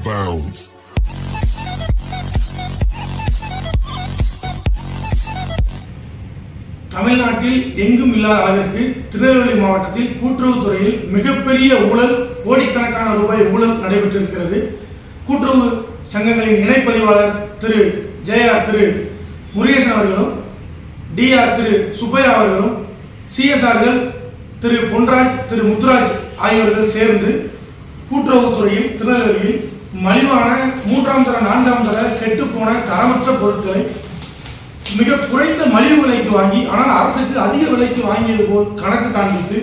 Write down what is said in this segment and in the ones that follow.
bounds. தமிழ்நாட்டில் எங்கும் இல்லாத அளவிற்கு திருநெல்வேலி மாவட்டத்தில் கூட்டுறவுத்துறையில் மிகப்பெரிய ஊழல் கோடிக்கணக்கான ரூபாய் ஊழல் நடைபெற்றிருக்கிறது. கூட்டுறவு சங்கங்களின் இணைப்பதிவாளர் திரு ஜெயஆர் திரு முருகேசன் அவர்களும் டிஆர் திரு சுப்பையா அவர்களும் சிஎஸ்ஆர்கள் திரு பொன்ராஜ் திரு முத்துராஜ் ஆகியோர்கள் சேர்ந்து கூட்டுறவுத்துறையில் திருநெல்வேலியில் மலிவான மூன்றாம் தர நான்காம் தர கெட்டுப்போன தரமற்ற பொருட்களை மிக குறைந்த மலிவு விலைக்கு வாங்கி ஆனால் அரசுக்கு அதிக விலைக்கு வாங்கியது போல் கணக்கு காண்பித்து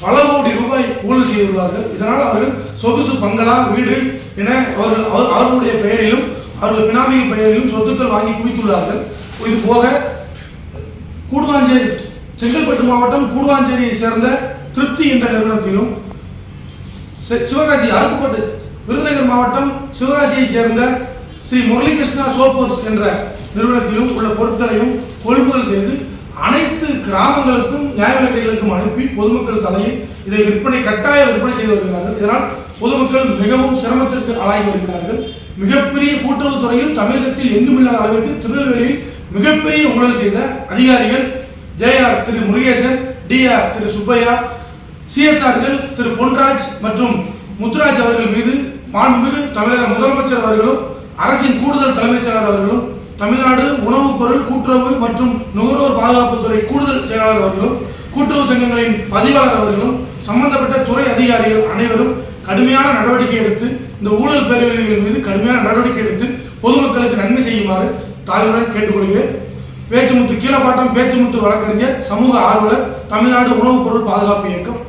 பல கோடி ரூபாய் ஊழல் செய்துள்ளார்கள். இதனால் அவர்கள் சொகுசு பங்களா வீடு என அவர்கள் அவர்- அவர்களுடைய பெயரிலும் அவர்கள் பினாமியின் பெயரிலும் சொத்துக்கள் வாங்கி குவித்துள்ளார்கள். இது போக கூடுவாஞ்சேரி செங்கல்பட்டு மாவட்டம் கூடுவாஞ்சேரியை சேர்ந்த திருப்தி என்ற நிறுவனத்திலும் சிவகாசி அருப்புக்கோட்டை விருதுநகர் மாவட்டம் சிவகாசியைச் சேர்ந்த ஸ்ரீ முரளிகிருஷ்ணா சோப்போர்ஸ் என்ற நிறுவனத்திலும் உள்ள பொருட்களையும் கொள்முதல் செய்து அனைத்து கிராமங்களுக்கும் நியாய அனுப்பி பொதுமக்கள் தலையில் இதை விற்பனை கட்டாய விற்பனை செய்து வருகிறார்கள். இதனால் பொதுமக்கள் மிகவும் சிரமத்திற்கு ஆளாகி வருகிறார்கள். மிகப்பெரிய கூட்டுறவுத் துறையில் தமிழகத்தில் எங்குமில்லாத அளவிற்கு திருநெல்வேலியில் மிகப்பெரிய ஊழல் செய்த அதிகாரிகள் ஜேஆர் திரு முருகேசன் டிஆர் திரு சுப்பையா சிஎஸ்ஆர்கள் திரு பொன்ராஜ் மற்றும் முத்துராஜ் அவர்கள் மீது மாண்புமிகு தமிழக முதலமைச்சர் அவர்களும் அரசின் கூடுதல் தலைமைச் செயலாளர் அவர்களும் தமிழ்நாடு உணவுப் பொருள் கூட்டுறவு மற்றும் நுகர்வோர் பாதுகாப்புத்துறை கூடுதல் செயலாளர் அவர்களும் கூட்டுறவு சங்கங்களின் பதிவாளர் அவர்களும் சம்பந்தப்பட்ட துறை அதிகாரிகள் அனைவரும் கடுமையான நடவடிக்கை எடுத்து இந்த ஊழல் பேரவைகள் மீது கடுமையான நடவடிக்கை எடுத்து பொதுமக்களுக்கு நன்மை செய்யுமாறு தாழ்வுடன் கேட்டுக்கொள்கிறேன். பேச்சுமுத்து கீழப்பாட்டம் பேச்சுமுத்து வழக்கறிஞர் சமூக ஆர்வலர் தமிழ்நாடு உணவுப் பொருள் பாதுகாப்பு இயக்கம்.